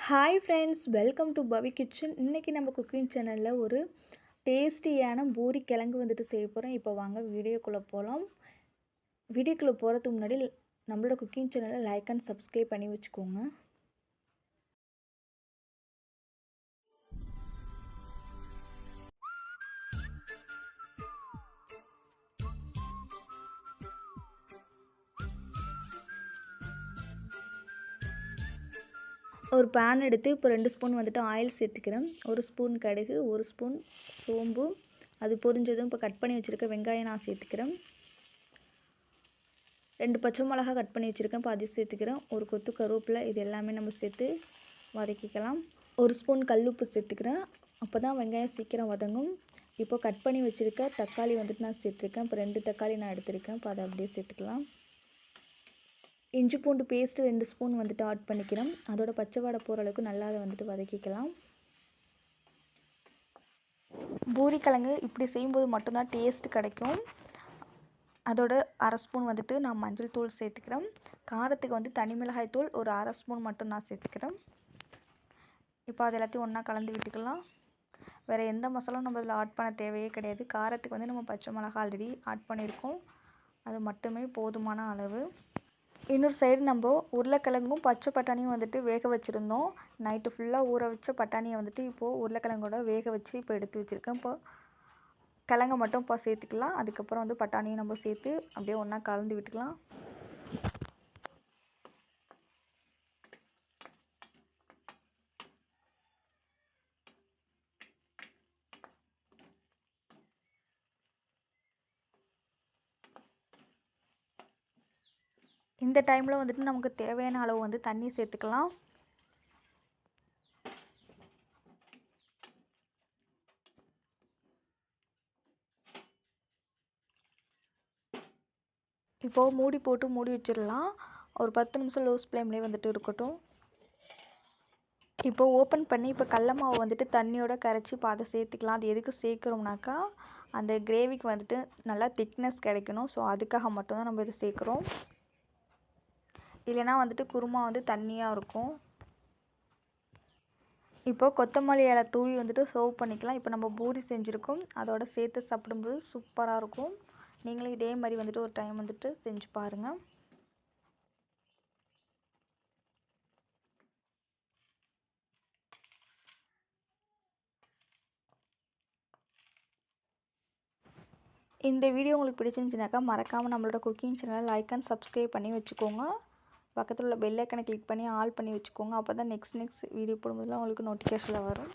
Hi friends welcome to Pavi kitchen இன்றைக்கி நம்ம cooking சேனலில் ஒரு டேஸ்டியான பூரி கிழங்கு வந்துட்டு செய்ய போகிறோம் இப்போ வாங்க வீடியோக்குள்ளே போகலாம் வீடியோக்குள்ளே போகிறதுக்கு முன்னாடி நம்மளோட குக்கிங் சேனலை லைக் அண்ட் சப்ஸ்கிரைப் பண்ணி வச்சுக்கோங்க. ஒரு பேன் எடுத்து இப்போ ரெண்டு ஸ்பூன் வந்துட்டு ஆயில் சேர்த்துக்கிறேன். ஒரு ஸ்பூன் கடுகு ஒரு ஸ்பூன் சோம்பு. அது பொரிஞ்சதும் இப்போ கட் பண்ணி வச்சுருக்க வெங்காயம் நான் சேர்த்துக்கிறேன். ரெண்டு பச்சை மிளகா கட் பண்ணி வச்சுருக்கேன். இப்போ அதை சேர்த்துக்கிறேன். ஒரு கொத்து கருவேப்பிலை இது எல்லாமே நம்ம சேர்த்து வதக்கிக்கலாம். ஒரு ஸ்பூன் கல்லுப்பு சேர்த்துக்கிறேன். அப்போ தான் வெங்காயம் சீக்கிரம் வதங்கும். இப்போ கட் பண்ணி வச்சுருக்க தக்காளி வந்துட்டு நான் சேர்த்துருக்கேன். இப்போ ரெண்டு தக்காளி நான் எடுத்திருக்கேன். இப்போ அதை அப்படியே சேர்த்துக்கலாம். இஞ்சி பூண்டு பேஸ்ட்டு ரெண்டு ஸ்பூன் வந்துட்டு ஆட் பண்ணிக்கிறோம். அதோட பச்சை வாடை போகிற அளவுக்கு நல்லா அதை வந்துட்டு வதக்கிக்கலாம். பூரிக்கிழங்கு இப்படி செய்யும்போது மட்டும்தான் டேஸ்ட் கிடைக்கும். அதோட அரை ஸ்பூன் வந்துட்டு நான் மஞ்சள் தூள் சேர்த்துக்கிறேன். காரத்துக்கு வந்து தனி மிளகாய் தூள் ஒரு அரை ஸ்பூன் மட்டும் நான் சேர்த்துக்கிறேன். இப்போ அது எல்லாத்தையும் ஒன்றா கலந்து விட்டுக்கலாம். வேறு எந்த மசாலாவும் நம்ம இதில் ஆட் பண்ண தேவையே கிடையாது. காரத்துக்கு வந்து நம்ம பச்சை மிளகா ஆல்ரெடி ஆட் பண்ணியிருக்கோம். அது மட்டுமே போதுமான அளவு. இன்னொரு சைடு நம்ம உருளைக்கிழங்கும் பச்சை பட்டாணியும் வந்துட்டு வேக வச்சுருந்தோம். நைட்டு ஃபுல்லாக ஊற வச்ச பட்டாணியை வந்துட்டு இப்போது உருளைக்கிழங்கோட வேக வச்சு இப்போ எடுத்து வச்சுருக்கேன். இப்போ கிழங்க மட்டும் இப்போ சேர்த்துக்கலாம். அதுக்கப்புறம் வந்து பட்டாணியும் நம்ம சேர்த்து அப்படியே ஒன்றா கலந்து விட்டுக்கலாம். இந்த டைமில் வந்துட்டு நமக்கு தேவையான அளவு வந்து தண்ணி சேர்த்துக்கலாம். இப்போது மூடி போட்டு மூடி வச்சிடலாம். ஒரு பத்து நிமிஷம் லூஸ் ஃப்ளேம்லேயே வந்துட்டு இருக்கட்டும். இப்போது ஓப்பன் பண்ணி இப்போ கடல மாவு வந்துட்டு தண்ணியோட கரைச்சி பார்த்து சேர்த்துக்கலாம். அது எதுக்கு சேர்க்குறோம்னாக்கா அந்த கிரேவிக்கு வந்துட்டு நல்லா திக்னஸ் கிடைக்கணும். ஸோ அதுக்காக மட்டும்தான் நம்ம இதை சேர்க்குறோம். இல்லைனா வந்துட்டு குருமா வந்து தண்ணியாக இருக்கும். இப்போது கொத்தமல்லி இலை தூவி வந்துட்டு சர்வ் பண்ணிக்கலாம். இப்போ நம்ம பூரி செஞ்சுருக்கோம். அதோட சேர்த்து சாப்பிடும்போது சூப்பராக இருக்கும். நீங்களும் இதே மாதிரி வந்துட்டு ஒரு டைம் வந்துட்டு செஞ்சு பாருங்கள் இந்த வீடியோ உங்களுக்கு பிடிச்சிருந்துச்சுனாக்கா மறக்காமல் நம்மளோட குக்கிங் சேனலை லைக் அண்ட் சப்ஸ்கிரைப் பண்ணி வச்சுக்கோங்க. பக்கத்தில் உள்ள பெல் ஐக்கனை கிளிக் பண்ணி ஆல் பண்ணி வச்சுக்கோங்க. அப்போ தான் நெக்ஸ்ட் நெக்ஸ்ட் வீடியோ போடும்போதுலாம் உங்களுக்கு நோட்டிஃபிகேஷனில் வரும்.